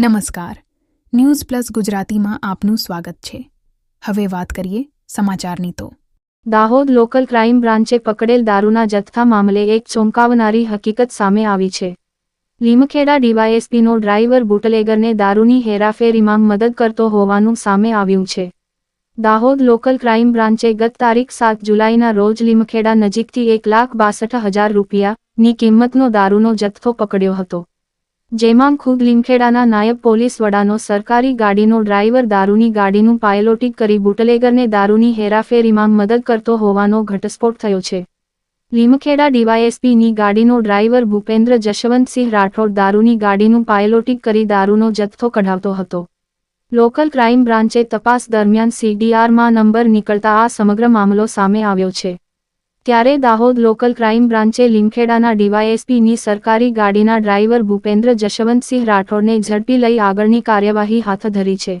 નમસ્કાર. News plus ગુજરાતીમાં આપનું સ્વાગત છે. હવે વાત કરીએ સમાચારની તો. દાહોદ લોકલ ક્રાઇમ બ્રાન્ચે પકડેલ દારૂના જથ્થા મામલે એક ચોંકાવનારી હકીકત સામે આવી છે. લીમખેડા ડીવાયએસપીનો ડ્રાઈવર બુટલેગરને દારૂની હેરાફેરીમાં મદદ કરતો હોવાનું સામે આવ્યું છે. દાહોદ લોકલ ક્રાઇમ બ્રાન્ચે ગત તારીખ સાત જુલાઈના રોજ લીમખેડા નજીકથી એક લાખ બાસઠ હજાર રૂપિયાની કિંમતનો દારૂનો જથ્થો પકડ્યો હતો. જેમાં ખુદ લીમખેડાના નાયબ પોલીસ વડાનો સરકારી ગાડીનો ડ્રાઈવર દારૂની ગાડીનું પાયલોટિંગ કરી બુટલેગરને દારૂની હેરાફેરીમાં મદદ કરતો હોવાનો ઘટસ્ફોટ થયો છે. લીમખેડા ડીવાયએસપીની ગાડીનો ડ્રાઈવર ભૂપેન્દ્ર જશવંતસિંહ રાઠોડ દારૂની ગાડીનું પાયલોટિંગ કરી દારૂનો જથ્થો કઢાવતો હતો. લોકલ ક્રાઇમ બ્રાન્ચે તપાસ દરમિયાન સીડીઆરમાં નંબર નીકળતા આ સમગ્ર મામલો સામે આવ્યો છે. ત્યારે દાહોદ લોકલ ક્રાઇમ બ્રાન્ચે લીમખેડાના ડીવાયએસપીની સરકારી ગાડીના ડ્રાઈવર ભૂપેન્દ્ર જશવંતસિંહ રાઠોડને ઝડપી લઈ આગળની કાર્યવાહી હાથ ધરી છે.